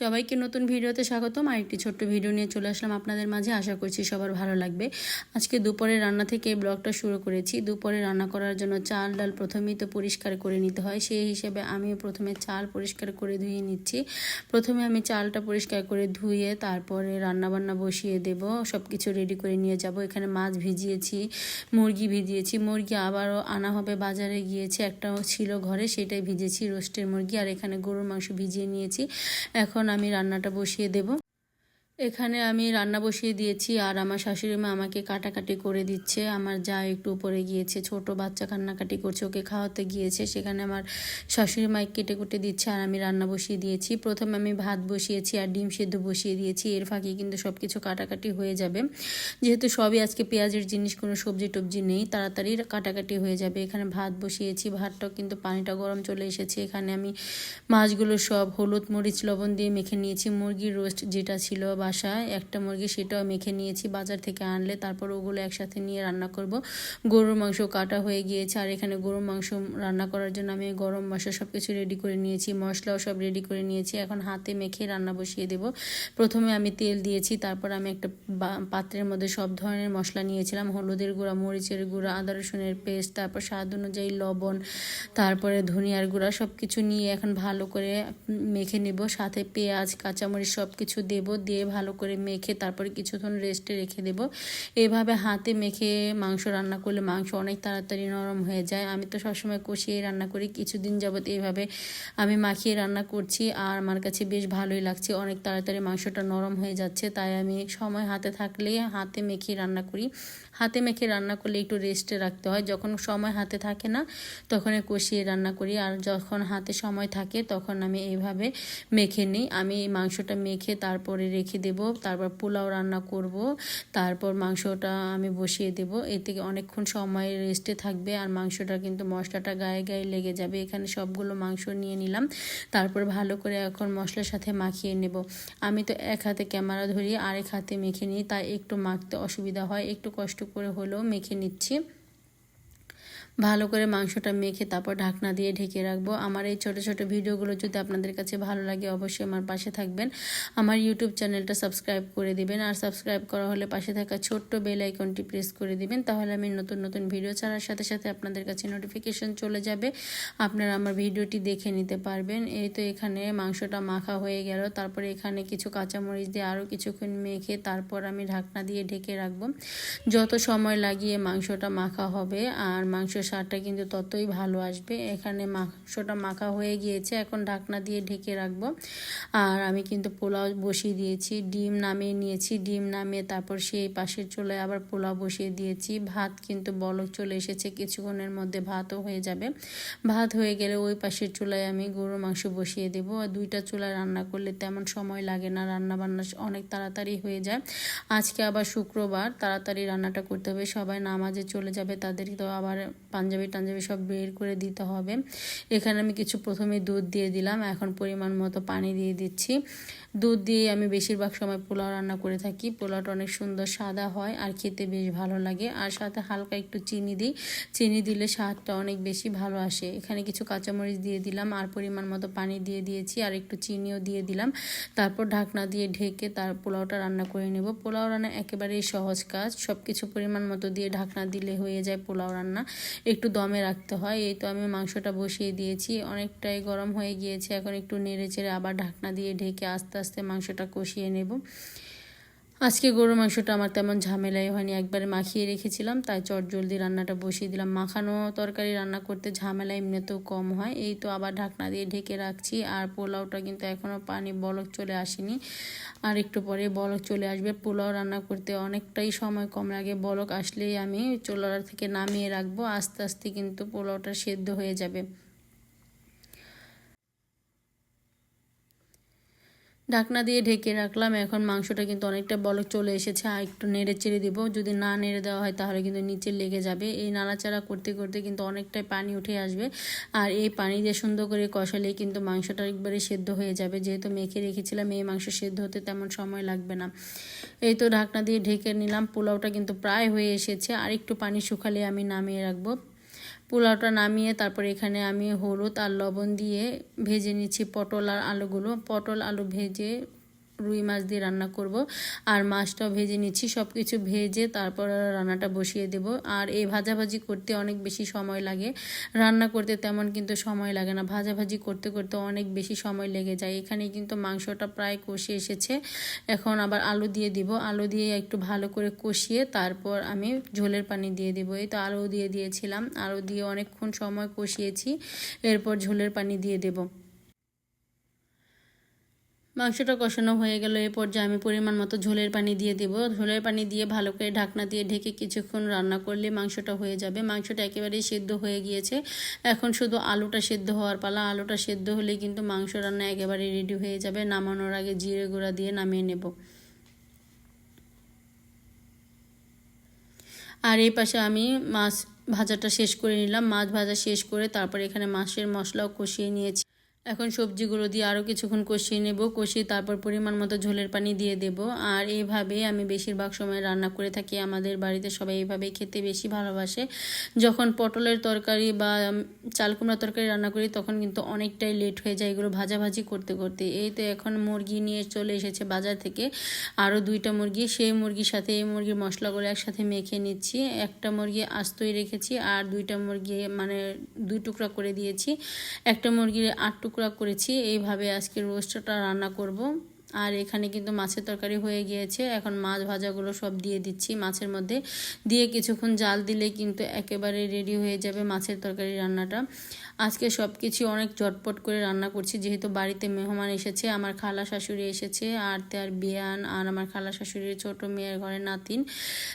সবাইকে নতুন ভিডিওতে স্বাগতম। আর একটি ছোট্ট ভিডিও নিয়ে চলে আসলাম আপনাদের মাঝে। আশা করছি সবার ভালো লাগবে। আজকে দুপুরে রান্না থেকে এই ব্লগটা শুরু করেছি। দুপুরে রান্না করার জন্য চাল ডাল প্রথমেই তো পরিষ্কার করে নিতে হয়। সেই হিসেবে আমি প্রথমে চাল পরিষ্কার করে ধুয়ে নিচ্ছি। প্রথমে আমি চালটা পরিষ্কার করে ধুয়ে তারপরে রান্না বান্না বসিয়ে দেব। সব কিছু রেডি করে নিয়ে যাব। এখানে মাছ ভিজিয়েছি, মুরগি ভিজিয়েছি। মুরগি আবারও আনা হবে বাজারে গিয়েছে। একটা ছিল ঘরে, সেটাই ভিজেছি, রোস্টের মুরগি। আর এখানে গরুর মাংস ভিজিয়ে নিয়েছি। এখন আমি রান্নাটা বসিয়ে দেব। এখানে আমি রান্না বসিয়ে দিয়েছি আর আমার শাশুড়ি মা আমাকে কাটাকাটি করে দিচ্ছে। আমার যা একটু উপরে গিয়েছে, ছোট বাচ্চা কান্নাকাটি করছে, ওকে খাওয়াতে গিয়েছে। সেখানে আমার শাশুড়ি মা কেটে কুটে দিচ্ছে আর আমি রান্না বসিয়ে দিয়েছি। প্রথমে আমি ভাত বসিয়েছি আর ডিম সেদ্ধ বসিয়ে দিয়েছি। এর ফাঁকে কিন্তু সব কিছু কাটাকাটি হয়ে যাবে। যেহেতু সবই আজকে পেঁয়াজের জিনিস, কোনো সবজি টবজি নেই, তাড়াতাড়ি কাটাকাটি হয়ে যাবে। এখানে ভাত বসিয়েছি, ভাতটাও কিন্তু পানিটা গরম চলে এসেছে। এখানে আমি মাছগুলো সব হলুদ মরিচ, লবণ দিয়ে মেখে নিয়েছি। মুরগির রোস্ট যেটা ছিল বাসায় একটা মুরগি সেটাও মেখে নিয়েছি, বাজার থেকে আনলে তারপর ওগুলো একসাথে নিয়ে রান্না করব। গরুর মাংস কাটা হয়ে গিয়েছে আর এখানে গরুর মাংস রান্না করার জন্য আমি গরম মশলা সব কিছু রেডি করে নিয়েছি, মশলাও সব রেডি করে নিয়েছি। এখন হাতে মেখে রান্না বসিয়ে দেব। প্রথমে আমি তেল দিয়েছি, তারপর আমি একটা পাত্রের মধ্যে সব ধরনের মশলা নিয়েছিলাম, হলুদের গুঁড়া, মরিচের গুঁড়া, আদা রসুনের পেস্ট, তারপর স্বাদ অনুযায়ী লবণ, তারপরে ধনিয়ার গুঁড়া সব কিছু নিয়ে এখন ভালো করে মেখে নেব। সাথে পেঁয়াজ, কাঁচামরিচ সব কিছু দেব, দিয়ে ভালো করে মেখে তারপরে কিছুক্ষণ রেস্টে রেখে দেব। এভাবে হাতে মেখে মাংস রান্না করলে মাংস অনেক তাড়াতাড়ি নরম হয়ে যায়। আমি তো সবসময় কষিয়ে রান্না করি। কিছুদিন যাবত এইভাবে আমি মাখিয়ে রান্না করছি আর আমার কাছে বেশ ভালোই লাগছে। অনেক তাড়াতাড়ি মাংসটা নরম হয়ে যাচ্ছে, তাই আমি সময় হাতে থাকলে হাতে মেখে রান্না করি। হাতে মেখে রান্না করলে একটু রেস্টে রাখতে হয়। যখন সময় হাতে থাকে না তখন কষিয়ে রান্না করি। আর যখন হাতে সময় থাকে, তখন আমি এইভাবে মেখে নিই। আমি মাংসটা মেখে তারপরে রেখে দেব, তারপর পোলাও রান্না করব, তারপর মাংসটা আমি বসিয়ে দেব। এ থেকে অনেকক্ষণ সময় রেস্টে থাকবে আর মাংসটা কিন্তু মশলাটা গায়ে গায়ে লেগে যাবে। এখানে সবগুলো মাংস নিয়ে নিলাম, তারপর ভালো করে এখন মশলার সাথে মাখিয়ে নেব। আমি তো এক হাতে ক্যামেরা ধরি, আরেক হাতে মেখে নিই, তাই একটু মাখতে অসুবিধা হয়, একটু কষ্ট করে হলেও মেখে নিচ্ছি। ভালো করে মাংসটা মেখে তারপর ঢাকনা দিয়ে ঢেকে রাখব। আমার এই ছোটো ছোটো ভিডিওগুলো যদি আপনাদের কাছে ভালো লাগে, অবশ্যই আমার পাশে থাকবেন। আমার ইউটিউব চ্যানেলটা সাবস্ক্রাইব করে দিবেন আর সাবস্ক্রাইব করা হলে পাশে থাকা ছোট্ট বেল আইকনটি প্রেস করে দিবেন। তাহলে আমি নতুন নতুন ভিডিও ছাড়ার সাথে সাথে আপনাদের কাছে নোটিফিকেশন চলে যাবে। আপনারা আমার ভিডিওটি দেখে নিতে পারবেন। এই তো এখানে মাংসটা মাখা হয়ে গেল। তারপরে এখানে কিছু কাঁচামরিচ দিয়ে আরও কিছুক্ষণ মেখে তারপর আমি ঢাকনা দিয়ে ঢেকে রাখব। যত সময় লাগিয়ে মাংসটা মাখা হবে আর মাংস স্বাদটা কিন্তু ততই ভালো আসবে। এখানে মাংসটা মাখা হয়ে গিয়েছে, এখন ঢাকনা দিয়ে ঢেকে রাখব। আর আমি কিন্তু পোলাও বসিয়ে দিয়েছি, ডিম নামিয়ে নিয়েছি, ডিম নামিয়ে তারপর সেই পাশের চুলায় আবার পোলাও বসিয়ে দিয়েছি। ভাত কিন্তু বলক চলে এসেছে, কিছুক্ষণের মধ্যে ভাতও হয়ে যাবে। ভাত হয়ে গেলে ওই পাশের চুলায় আমি গরুর মাংস বসিয়ে দেবো। আর দুইটা চুলায় রান্না করলে তেমন সময় লাগে না রান্না বান্না অনেক তাড়াতাড়ি হয়ে যায়। আজকে আবার শুক্রবার, তাড়াতাড়ি রান্নাটা করতে হবে। সবাই নামাজে চলে যাবে, তাদেরকে তো আবার পাঞ্জাবি টাঞ্জাবি সব বের করে দিতে হবে। এখানে আমি কিছু প্রথমে দুধ দিয়ে দিলাম। এখন পরিমাণ মতো পানি দিয়ে দিচ্ছি। দুধ দিয়ে আমি বেশিরভাগ সময় পোলাও রান্না করে থাকি। পোলাওটা অনেক সুন্দর, সাদা হয় আর খেতে বেশ ভালো লাগে। আর সাথে হালকা একটু চিনি দিই। চিনি দিলে স্বাদটা অনেক বেশি ভালো আসে। এখানে কিছু কাঁচামরিচ দিয়ে দিলাম, আর পরিমাণ মতো পানি দিয়ে দিয়েছি, আর একটু চিনিও দিয়ে দিলাম। তারপর ঢাকনা দিয়ে ঢেকে তার পোলাওটা রান্না করে নেব। পোলাও রান্না একেবারেই সহজ কাজ। সব কিছু পরিমাণ মতো দিয়ে ঢাকনা দিলে হয়ে যায় পোলাও রান্না। একটু দমে রাখতে হয়। এই তো আমি মাংসটা বসিয়ে দিয়েছি। অনেকটাই গরম হয়ে গিয়েছে। এখন একটু নেড়ে চেড়ে আবার ঢাকনা দিয়ে ঢেকে আস্তে আস্তে মাংসটা কষিয়ে নেব। আজকে গরু মাংসটা আমার তেমন ঝামেলাই হয়নি, একবারে মাখিয়ে রেখেছিলাম, তাই চট জলদি রান্নাটা বসিয়ে দিলাম। মাখানো তরকারি রান্না করতে ঝামেলা এমনিতেও কম হয়, এই তো আবার ঢাকনা দিয়ে ঢেকে রাখছি, আর পোলাওটা কিন্তু এখনও পানি বলক চলে আসেনি। আর একটু পরে বলক চলে আসবে, পোলাও রান্না করতে অনেকটাই সময় কম লাগে, বলক আসলেই আমি চোলার থেকে নামিয়ে রাখব, আস্তে আস্তে কিন্তু পোলাওটা সেদ্ধ হয়ে যাবে। ঢাকনা দিয়ে ঢেকে রাখলাম। এখন মাংসটা কিন্তু অনেকটা বলক চলে এসেছে। আর একটু নেড়ে চেড়ে দেবো। যদি না নেড়ে দেওয়া হয় তাহলে কিন্তু নিচে লেগে যাবে। এই নাড়াচাড়া করতে করতে কিন্তু অনেকটাই পানি উঠে আসবে। আর এই পানি দিয়ে সুন্দর করে কষালে কিন্তু মাংসটা একবারে সেদ্ধ হয়ে যাবে। যেহেতু মেখে রেখেছিলাম, এই মাংস সেদ্ধ হতে তেমন সময় লাগবে না। এই তো ঢাকনা দিয়ে ঢেকে নিলাম। পোলাওটা কিন্তু প্রায় হয়ে এসেছে। আর একটু পানি শুকালে আমি নামিয়ে রাখব। পোলাওটা নামিয়ে তারপর এখানে আমি হলুদ আর লবণ দিয়ে ভেজে নিচ্ছি পটল আর আলুগুলো। পটল, আলু ভেজে রুই মাছ দিয়ে রান্না করব। আর মাছটাও ভেজে নিচ্ছি সব কিছু ভেজে তারপর রান্নাটা বসিয়ে দেব। আর এই ভাজাভাজি করতে অনেক বেশি সময় লাগে। রান্না করতে তেমন কিন্তু সময় লাগে না। ভাজাভাজি করতে করতে অনেক বেশি সময় লেগে যায়। এখানে কিন্তু মাংসটা প্রায় কষে এসেছে। এখন আবার আলু দিয়ে দিব। আলু দিয়ে একটু ভালো করে কষিয়ে তারপর আমি ঝোলের পানি দিয়ে দিব। এই তো আলু দিয়ে দিয়েছিলাম। আলু দিয়ে অনেকক্ষণ সময় কষিয়েছি। এরপর ঝোলের পানি দিয়ে দেবো। মাংসটা কষানো হয়ে গেল এই পর্যায়ে আমি পরিমাণ মতো ঝোলের পানি দিয়ে দেব। ঝোলের পানি দিয়ে ভালো করে ঢাকনা দিয়ে ঢেকে কিছুক্ষণ রান্না করলে মাংসটা হয়ে যাবে। মাংসটা একেবারেই সেদ্ধ হয়ে গিয়েছে। এখন শুধু আলুটা সেদ্ধ হওয়ার পালা। আলুটা সেদ্ধ হলে কিন্তু মাংস রান্না একেবারে রেডি হয়ে যাবে। নামানোর আগে জিরে গুঁড়া দিয়ে নামিয়ে নেব। আর এই পাশে আমি মাছ ভাজাটা শেষ করে নিলাম। মাছ ভাজা শেষ করে তারপর এখানে মাছের মশলাও কষিয়ে নিয়েছি। এখন সবজিগুলো দিয়ে আরও কিছুক্ষণ কষিয়ে নেব। কষিয়ে তারপর পরিমাণ মতো ঝোলের পানি দিয়ে দেব। আর এইভাবে আমি বেশিরভাগ সময় রান্না করে থাকি। আমাদের বাড়িতে সবাই এইভাবেই খেতে বেশি ভালোবাসে। যখন পটলের তরকারি বা চাল কুমড়া তরকারি রান্না করি, তখন কিন্তু অনেকটাই লেট হয়ে যায় এগুলো ভাজাভাজি করতে করতে। এই তো এখন মুরগি নিয়ে চলে এসেছে বাজার থেকে। আরও দুইটা মুরগি, সেই মুরগির সাথে এই মুরগির মশলাগুলো একসাথে মেখে নিচ্ছি। একটা মুরগি আস্তই রেখেছি আর দুইটা মুরগি মানে দুই টুকরা করে দিয়েছি। একটা মুরগির আট টুকরা টুকরা করেছি। এইভাবে আজকে রোস্টটা রান্না করব। আর এখানে কিন্তু মাছের তরকারি হয়ে গিয়েছে। এখন মাছ ভাজাগুলো সব দিয়ে দিচ্ছি মাছের মধ্যে। দিয়ে কিছুক্ষণ জাল দিলে কিন্তু একেবারে রেডি হয়ে যাবে মাছের তরকারি রান্নাটা। আজকে সব কিছু অনেক চটপট করে রান্না করছি। যেহেতু বাড়িতে মেহমান এসেছে, আমার খালা শাশুড়ি এসেছে আর তার বিয়ান, আর আমার খালা শাশুড়ির ছোট মেয়ের ঘরে নাতিন।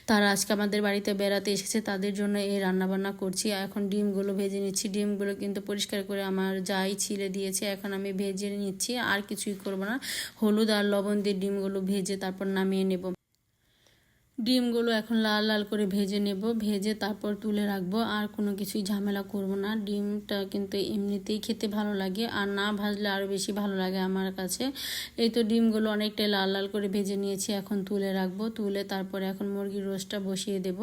তারা আজকে আমাদের বাড়িতে বেড়াতে এসেছে, তাদের জন্য এই রান্নাবান্না করছি। এখন ডিমগুলো ভেজে নিচ্ছি। ডিমগুলো কিন্তু পরিষ্কার করে আমার যাই ছিলে দিয়েছে, এখন আমি ভেজে নিচ্ছি। আর কিছুই করব না। হলুদ আর লবণ দিয়ে ডিমগুলো ভেজে তারপর নামিয়ে নেব। ডিমগুলো এখন লাল লাল করে ভেজে নেব। ভেজে তারপর তুলে রাখব। আর কোনো কিছুই ঝামেলা করব না। ডিমটা কিন্তু এমনিতেই খেতে ভালো লাগে। আর না ভাজলে আরও বেশি ভালো লাগে আমার কাছে। এই তো ডিমগুলো অনেকটাই লাল লাল করে ভেজে নিয়েছি, এখন তুলে রাখব। তুলে তারপরে এখন মুরগির রোস্টটা বসিয়ে দেব।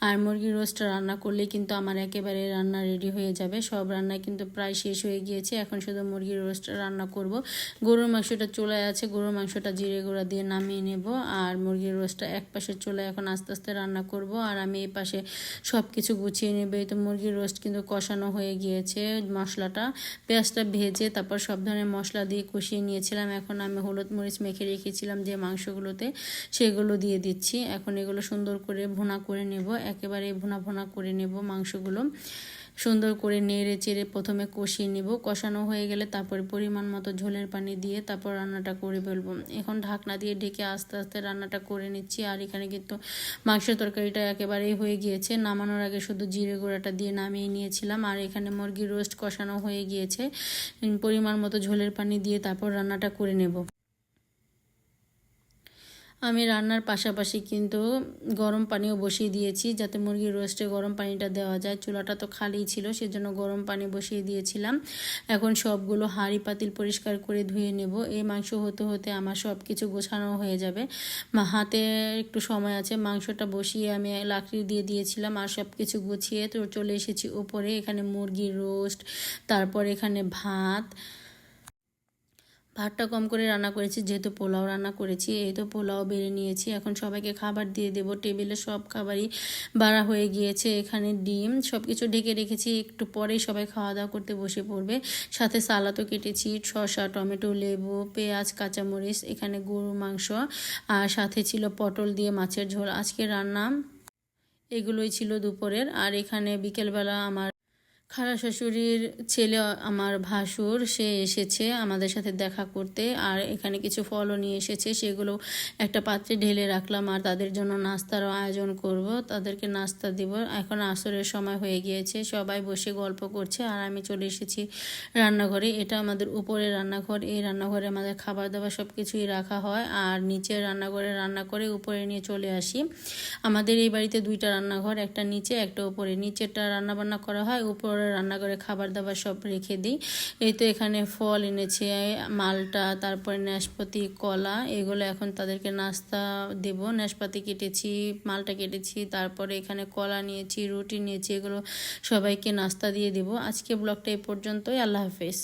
আর মুরগির রোস্টটা রান্না করলে কিন্তু আমার একেবারে রান্না রেডি হয়ে যাবে। সব রান্না কিন্তু প্রায় শেষ হয়ে গিয়েছে। এখন শুধু মুরগির রোস্টটা রান্না করব। গরুর মাংসটা চলে আছে। গরুর মাংসটা জিরে গুঁড়া দিয়ে নামিয়ে নেব। আর মুরগির রোস্টটা এক পাশে চলে এখন আস্তে আস্তে রান্না করব। আর আমি এই পাশে সব কিছু গুছিয়ে নেবে। তো মুরগির রোস্ট কিন্তু কষানো হয়ে গিয়েছে মশলাটা। পেঁয়াজটা ভেজে তারপর সব ধরনের মশলা দিয়ে কষিয়ে নিয়েছিলাম। এখন আমি হলুদ মরিচ মেখে রেখেছিলাম যে মাংসগুলোতে, সেগুলো দিয়ে দিচ্ছি। এখন এগুলো সুন্দর করে ভুনা করে নেব। একেবারে ভুনা ভুনা করে নেব মাংসগুলো। সুন্দর করে নেড়ে চেড়ে প্রথমে কষিয়ে নিব। কষানো হয়ে গেলে তারপরে পরিমাণ মতো ঝোলের পানি দিয়ে তারপর রান্নাটা করে ফেলব। এখন ঢাকনা দিয়ে ঢেকে আস্তে আস্তে রান্নাটা করে নিচ্ছি। আর এখানে কিন্তু মাংসের তরকারিটা একেবারেই হয়ে গিয়েছে। নামানোর আগে শুধু জিরে গুঁড়াটা দিয়ে নামিয়ে নিয়েছিলাম। আর এখানে মুরগির রোস্ট কষানো হয়ে গিয়েছে। পরিমাণ মতো ঝোলের পানি দিয়ে তারপর রান্নাটা করে নেব। আমি রান্নার পাশাপাশি কিন্তু গরম পানিও বসিয়ে দিয়েছি যাতে মুরগির রোস্টে গরম পানিটা দেওয়া যায়। চুলাটা তো খালি ছিল, সেজন্য গরম পানি বসিয়ে দিয়েছিলাম। এখন সবগুলো হাঁড়ি পাতিল পরিষ্কার করে ধুয়ে নেব। এই মাংস হতে হতে আমার সব কিছু গোছানো হয়ে যাবে। হাতে একটু সময় আছে, মাংসটা বসিয়ে আমি লাকড়ি দিয়ে দিয়েছিলাম আর সব কিছু গুছিয়ে তো চলে এসেছি ওপরে। এখানে মুরগির রোস্ট, তারপর এখানে ভাত ভাতটা কম করে রান্না করেছি, যেহেতু পোলাও রান্না করেছি, এই তো পোলাও বেড়ে নিয়েছি। এখন সবাইকে খাবার দিয়ে দেব। টেবিলে সব খাবারই বাড়া হয়ে গিয়েছে। এখানে ডিম সব কিছু ঢেকে রেখেছি। একটু পরেই সবাই খাওয়া দাওয়া করতে বসে পড়বে। সাথে সালাদও কেটেছি, শসা, টমেটো, লেবু, পেঁয়াজ, কাঁচামরিচ, এখানে গরু মাংস, আর সাথে ছিল পটল দিয়ে মাছের ঝোল। আজকে রান্না এগুলোই ছিল দুপুরের। আর এখানে বিকেলবেলা আমার খালা শাশুড়ির ছেলে আমার ভাসুর, সে এসেছে আমাদের সাথে দেখা করতে আর এখানে কিছু ফলও নিয়ে এসেছে। সেগুলো একটা পাত্রে ঢেলে রাখলাম আর তাদের জন্য নাস্তারও আয়োজন করব। তাদেরকে নাস্তা দিব। এখন আসরের সময় হয়ে গিয়েছে। সবাই বসে গল্প করছে আর আমি চলে এসেছি রান্নাঘরে। এটা আমাদের উপরে রান্নাঘর। এই রান্নাঘরে আমাদের খাবার দাবার সব কিছুই রাখা হয় আর নিচের রান্নাঘরে রান্না করে উপরে নিয়ে চলে আসি। আমাদের এই বাড়িতে দুইটা রান্নাঘর, একটা নিচে, একটা উপরে। নিচেরটা রান্না বান্না করা হয় উপরে তারপরে রান্নাঘরে খাবার দাবার সব রেখে দিই। এই তো এখানে ফল এনেছে, মালটা, তারপরে নাশপাতি, কলা, এগুলো এখন তাদেরকে নাস্তা দেব। নাশপাতি কেটেছি, মালটা কেটেছি, তারপরে এখানে কলা নিয়েছি, রুটি নিয়েছি, এগুলো সবাইকে নাস্তা দিয়ে দেবো। আজকে ব্লগটা এই পর্যন্তই, আল্লাহ হাফেজ।